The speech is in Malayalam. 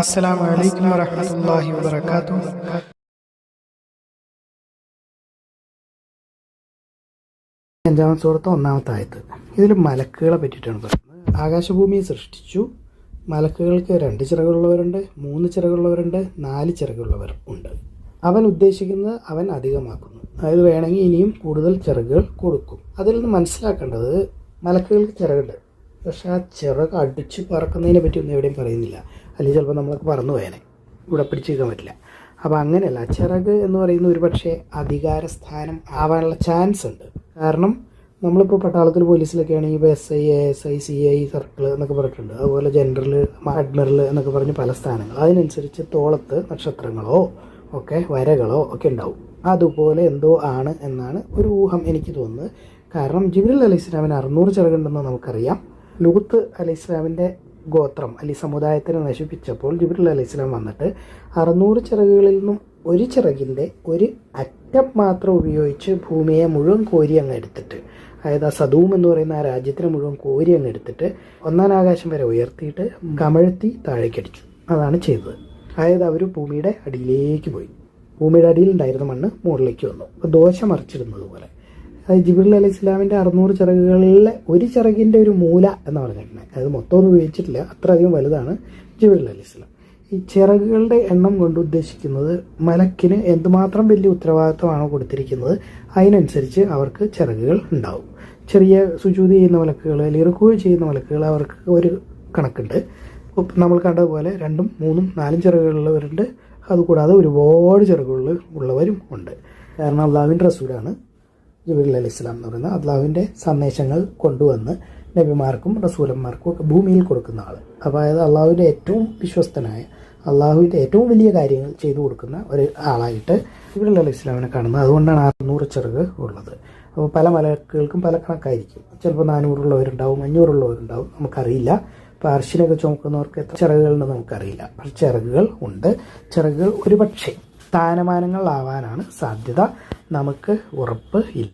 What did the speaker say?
അസ്സലാമു അലൈക്കും വറഹ്മത്തുള്ളാഹി വബറകാതുഹു. അഞ്ചാമത്തെ സുഹൃത്ത് ഒന്നാമത്തെ ആയത്ത്. ഇതിൽ മലക്കുകളെ പറ്റിയിട്ടാണ് പറയുന്നത്. ആകാശഭൂമിയെ സൃഷ്ടിച്ചു. മലക്കുകൾക്ക് രണ്ട് ചിറകുള്ളവരുണ്ട് മൂന്ന് ചിറകുള്ളവരുണ്ട് നാല് ചിറകുള്ളവർ ഉണ്ട്. അവൻ ഉദ്ദേശിക്കുന്നത് അവൻ അധികമാക്കുന്നു. അതായത് വേണമെങ്കിൽ ഇനിയും കൂടുതൽ ചിറകുകൾ കൊടുക്കും. അതിൽ നിന്ന് മനസ്സിലാക്കേണ്ടത് മലക്കുകൾക്ക് ചിറകുണ്ട്. പക്ഷെ ആ ചിറക് അടിച്ച് പറക്കുന്നതിനെ പറ്റി ഒന്നും എവിടെയും പറയുന്നില്ല. അല്ലെങ്കിൽ ചിലപ്പോൾ നമ്മളൊക്കെ പറന്നു പോയേനെ. ഇവിടെ പിടിച്ചു നിൽക്കാൻ പറ്റില്ല. അപ്പോൾ അങ്ങനെയല്ല. ചിറക് എന്ന് പറയുന്ന ഒരു പക്ഷേ അധികാര സ്ഥാനം ആവാനുള്ള ചാൻസ് ഉണ്ട്. കാരണം നമ്മളിപ്പോൾ പട്ടാളത്തിൽ പോലീസിലൊക്കെ ആണെങ്കിൽ ഇപ്പോൾ S I S I C I circle എന്നൊക്കെ പറഞ്ഞിട്ടുണ്ട്. അതുപോലെ ജനറൽ അഡ്മിറൽ എന്നൊക്കെ പറഞ്ഞ് പല സ്ഥാനങ്ങൾ. അതിനനുസരിച്ച് തോളത്ത് നക്ഷത്രങ്ങളോ ഒക്കെ വരകളോ ഒക്കെ ഉണ്ടാവും. അതുപോലെ എന്തോ ആണ് എന്നാണ് ഒരു ഊഹം എനിക്ക് തോന്നുന്നത്. കാരണം ജിബ്രിൽ അലൈഹി ഇസ്ലാമിന് അറുന്നൂറ് ചിറകുണ്ടെന്ന് നമുക്കറിയാം. ലൂത്ത് അലി ഇസ്ലാമിന്റെ ഗോത്രം അല്ലെ സമുദായത്തിനെ നശിപ്പിച്ചപ്പോൾ ജിബ്രിൽ അലി ഇസ്ലാം വന്നിട്ട് അറുന്നൂറ് ചിറകുകളിൽ നിന്നും ഒരു ചിറകിന്റെ ഒരു അറ്റം മാത്രം ഉപയോഗിച്ച് ഭൂമിയെ മുഴുവൻ കോരി അങ്ങ് എടുത്തിട്ട് അതായത് ആ സദൂം എന്ന് പറയുന്ന ആ രാജ്യത്തിനെ മുഴുവൻ കോരി അങ്ങ് എടുത്തിട്ട് ഒന്നാം ആകാശം വരെ ഉയർത്തിയിട്ട് കമഴ്ത്തി താഴേക്കടിച്ചു അതാണ് ചെയ്തത്. അതായത് അവർ ഭൂമിയുടെ അടിയിലേക്ക് പോയി. ഭൂമിയുടെ അടിയിലുണ്ടായിരുന്ന മണ്ണ് മുകളിലേക്ക് വന്നു. അപ്പോൾ ദോശ മറിച്ചിടുന്നത് പോലെ. അത് ജിബിർ അലി ഇസ്ലാമിന്റെ അറുന്നൂറ് ചിറകുകളിലെ ഒരു ചിറകിന്റെ ഒരു മൂല എന്ന് പറഞ്ഞിട്ടുണ്ട് അത് മൊത്തം ഒന്നും ഉപയോഗിച്ചിട്ടില്ല. അത്രയധികം വലുതാണ് ജിബിർ അലി ഇസ്ലാം ഈ ചിറകുകളുടെ എണ്ണം കൊണ്ട് ഉദ്ദേശിക്കുന്നത് മലക്കിന് എന്തുമാത്രം വലിയ ഉത്തരവാദിത്തമാണോ കൊടുത്തിരിക്കുന്നത് അതിനനുസരിച്ച് അവർക്ക് ചിറകുകൾ ഉണ്ടാവും. ചെറിയ സുചൂതി ചെയ്യുന്ന മലക്കുകൾ അല്ലെങ്കിൽ റിക്കൂവ് ചെയ്യുന്ന മലക്കുകൾ അവർക്ക് ഒരു കണക്കുണ്ട്. നമ്മൾ കണ്ടതുപോലെ രണ്ടും മൂന്നും നാലും ചിറകുകളുള്ളവരുണ്ട്. അതുകൂടാതെ ഒരുപാട് ചിറകുകൾ ഉള്ളവരും ഉണ്ട്. കാരണം അള്ളാഹുവിന്റെ റസൂലാണ് ജിബിൽ അലി ഇസ്ലാം എന്ന് പറയുന്നത് അള്ളാഹുവിന്റെ സന്ദേശങ്ങൾ കൊണ്ടുവന്ന് നബിമാർക്കും റസൂലന്മാർക്കും ഒക്കെ ഭൂമിയിൽ കൊടുക്കുന്ന ആൾ അപ്പോൾ അതായത് അള്ളാഹുവിന്റെ ഏറ്റവും വിശ്വസ്തനായ അള്ളാഹുവിന്റെ ഏറ്റവും വലിയ കാര്യങ്ങൾ ചെയ്തു കൊടുക്കുന്ന ഒരു ആളായിട്ട് ജിബ്രീൽ അലി ഇസ്ലാമിനെ കാണുന്നത്. അതുകൊണ്ടാണ് അറുന്നൂറ് ചിറക് ഉള്ളത്. അപ്പോൾ പല മലക്കുകൾക്കും പല കണക്കായിരിക്കും. ചിലപ്പോൾ നാനൂറുള്ളവരുണ്ടാവും അഞ്ഞൂറുള്ളവരുണ്ടാവും നമുക്കറിയില്ല. ഇപ്പോൾ അർഷിനൊക്കെ ചുമക്കുന്നവർക്ക് എത്ര ചിറകുകളുണ്ടെന്ന് നമുക്കറിയില്ല. പക്ഷെ ചിറകുകൾ ഉണ്ട്. ചിറകുകൾ ഒരുപക്ഷെ സ്ഥാനമാനങ്ങളാവാനാണ് സാധ്യത. നമുക്ക് ഉറപ്പ് ഇല്ല.